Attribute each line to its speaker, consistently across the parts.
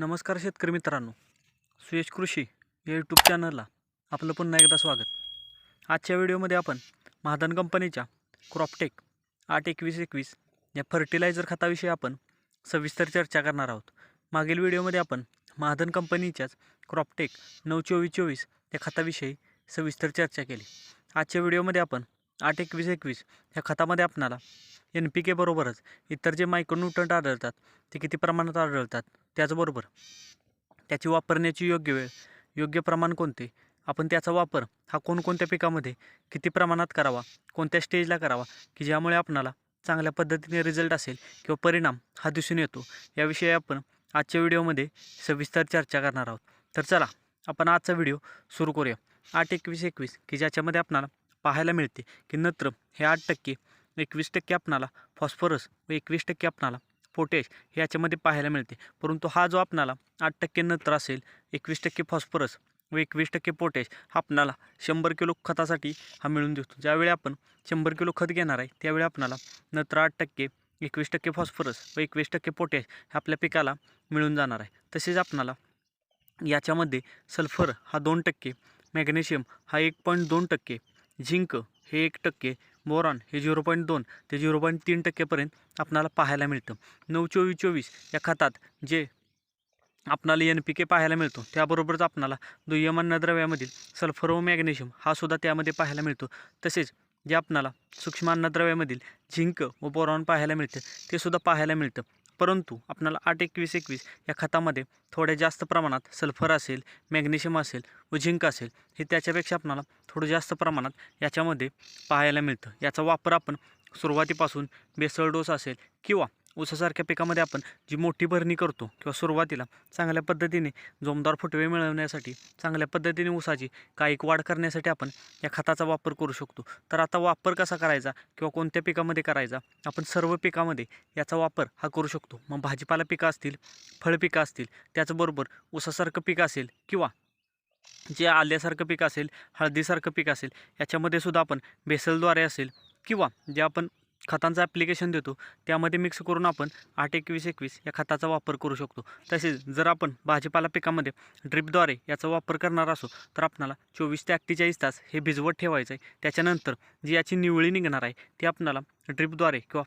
Speaker 1: नमस्कार शेतकरी मित्रांनो. सुयश कृषी या यूट्यूब चॅनलला आपलं पुन्हा एकदा स्वागत. आजच्या व्हिडिओमध्ये आपण महाधन कंपनीच्या क्रॉपटेक आठ एकवीस एकवीस या फर्टिलायझर खताविषयी आपण सविस्तर चर्चा करणार आहोत. मागील व्हिडिओमध्ये आपण महाधन कंपनीच्याच क्रॉपटेक नऊ चोवीस चोवीस या खताविषयी सविस्तर चर्चा केली. आजच्या व्हिडिओमध्ये आपण आठ एकवीस एकवीस ह्या खतामध्ये आपणाला एन पी केबरोबरच इतर जे मायक्रोन्यूट्रंट आढळतात ते किती प्रमाणात आढळतात? त्याचबरोबर त्याची वापरण्याची योग्य वेळ योग्य प्रमाण कोणते? आपण त्याचा वापर हा कोणकोणत्या पिकामध्ये किती प्रमाणात करावा? कोणत्या स्टेजला करावा? की ज्यामुळे आपणाला चांगल्या पद्धतीने रिझल्ट असेल किंवा परिणाम हा दिसून येतो? याविषयी आपण आजच्या व्हिडिओमध्ये सविस्तर चर्चा करणार आहोत. तर चला आपण आजचा व्हिडिओ सुरू करूया. आठ एकवीस एकवीस की ज्याच्यामध्ये आपणाला पाहायला मिळते की नत्र हे आठ टक्के एकवीस टक्के आपणाला फॉस्फरस व एकवीस टक्के आपणाला पोटॅश हे याच्यामध्ये पाहायला मिळते. परंतु हा जो आपणाला आठ टक्के नत्र असेल एकवीस टक्के फॉस्फरस व एकवीस टक्के पोटॅश हा आपणाला शंभर किलो खतासाठी हा मिळून देतो. ज्यावेळी आपण शंभर किलो खत घेणार आहे त्यावेळी आपणाला नत्र आठ टक्के एकवीस टक्के फॉस्फरस व एकवीस टक्के पोटॅश हे आपल्या पिकाला मिळून जाणार आहे. तसेच आपणाला याच्यामध्ये सल्फर हा दोन टक्के मॅग्नेशियम हा एक पॉईंट दोन टक्के झिंक हे एक टक्के बोरॉन हे झिरो पॉईंट दोन ते झिरो पॉईंट तीन टक्केपर्यंत आपणाला पाहायला मिळतं. नऊ चोवीस चोवीस या खतात जे आपणाला एन पी के पाहायला मिळतो त्याबरोबरच आपणाला दुय्यम अन्नद्रव्यामधील सल्फर व मॅग्नेशियम हा सुद्धा त्यामध्ये पाहायला मिळतो. तसेच जे आपणाला सूक्ष्म अन्नद्रव्यामधील झिंक व बोरॉन पाहायला मिळतं ते सुद्धा पाहायला मिळतं. परंतु आपणाला आठ एकवीस एकवीस या खतामध्ये थोड्या जास्त प्रमाणात सल्फर असेल मॅग्नेशियम असेल व झिंक असेल हे त्याच्यापेक्षा आपणाला थोडं जास्त प्रमाणात याच्यामध्ये पाहायला मिळतं. याचा वापर आपण सुरुवातीपासून बेसळ डोस असेल किंवा ऊसासारख्या पिकामध्ये आपण जी मोठी भरणी करतो किंवा सुरुवातीला चांगल्या पद्धतीने जोमदार फुटवे मिळवण्यासाठी चांगल्या पद्धतीने ऊसाची कायिक वाढ करण्यासाठी आपण या खताचा वापर करू शकतो. तर आता वापर कसा करायचा किंवा कोणत्या पिकामध्ये करायचा आपण सर्व पिकामध्ये याचा वापर हा करू शकतो. मग भाजीपाला पिकं असतील फळपिकं असतील त्याचबरोबर ऊसासारखं पीक असेल किंवा जे आल्यासारखं पीक असेल हळदीसारखं पीक असेल याच्यामध्ये सुद्धा आपण बेसलद्वारे असेल किंवा जे आपण खतांचं ॲप्लिकेशन देतो. त्यामध्ये मिक्स करून आपण आठ एकवीस एकवीस या खताचा वापर करू शकतो. तसेच जर आपण भाजीपाला पिकामध्ये ड्रिपद्वारे याचा वापर करणार असो तर आपणाला चोवीस ते अठ्ठेचाळीस तास हे भिजवत ठेवायचं आहे. त्याच्यानंतर जी याची निवळी निघणार आहे ती आपणाला ड्रिपद्वारे किंवा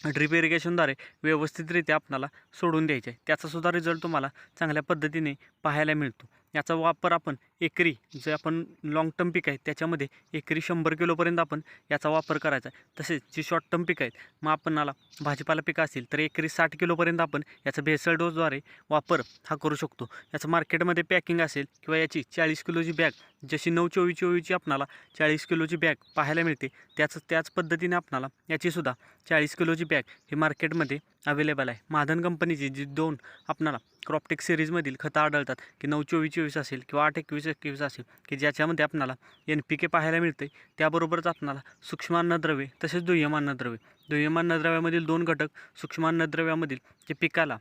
Speaker 1: ड्रिप इरिगेशनद्वारे व्यवस्थितरित्या आपणाला सोडून द्यायचे आहे. त्याचासुद्धा रिझल्ट तुम्हाला चांगल्या पद्धतीने पाहायला मिळतो. याचा वापर आपण एकरी जे आपण लाँग टर्म पीक आहे त्याच्यामध्ये एकरी शंभर किलोपर्यंत आपण याचा वापर करायचा आहे. तसेच जी शॉर्ट टर्म पीक आहेत मग आपणाला भाजीपाला पिकं असतील तर एकरी साठ किलोपर्यंत आपण याचा भेसळ डोसद्वारे वापर हा करू शकतो. याचं मार्केटमध्ये पॅकिंग असेल किंवा याची चाळीस किलोची बॅग जशी नऊ चोवीस चोवीसची आपणाला चाळीस किलोची बॅग पाहायला मिळते त्याच त्याच पद्धतीने आपणाला याचीसुद्धा चाळीस किलोची बॅग ही मार्केटमध्ये अवेलेबल आहे. माधन कंपनीची जी दोन आपणाला क्रॉपटेक सिरीजमधील खतं आढळतात की नऊ चोवीस चोवीस असेल किंवा आठ एकवीस एकवीस असेल की ज्याच्यामध्ये आपणाला एन पी के पाहायला मिळते त्याबरोबरच आपणाला सूक्ष्म अन्नद्रव्ये तसेच दुय्यम अन्नद्रव्ये दुय्यम अन्नद्रव्यामधील दोन घटक सूक्ष्म अन्नद्रव्यामधील जे पिकाला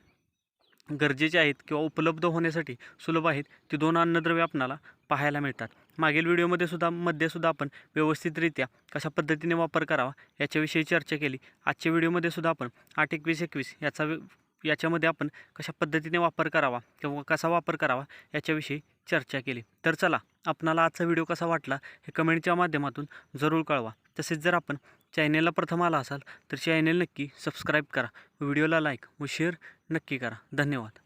Speaker 1: गरजेचे आहेत किंवा उपलब्ध होण्यासाठी सुलभ आहेत ती दोन अन्नद्रव्ये आपणाला पाहायला मिळतात. मागील व्हिडिओमध्ये सुद्धा मध्ये सुद्धा आपण व्यवस्थितरित्या कशा पद्धतीने वापर करावा याच्याविषयी चर्चा केली. आजच्या व्हिडिओमध्ये सुद्धा आपण आठ एकवीस एकवीस याचा वि- याच्यामध्ये आपण कशा पद्धतीने वापर करावा किंवा कसा वापर करावा याच्याविषयी चर्चा केली. तर चला आपणाला आजचा व्हिडिओ कसा वाटला हे कमेंटच्या माध्यमातून जरूर कळवा. तसेच जर आपण चॅनेलला प्रथम आला असाल तर चॅनेल नक्की सबस्क्राईब करा. व्हिडिओला लाईक व शेअर नक्की करा. धन्यवाद.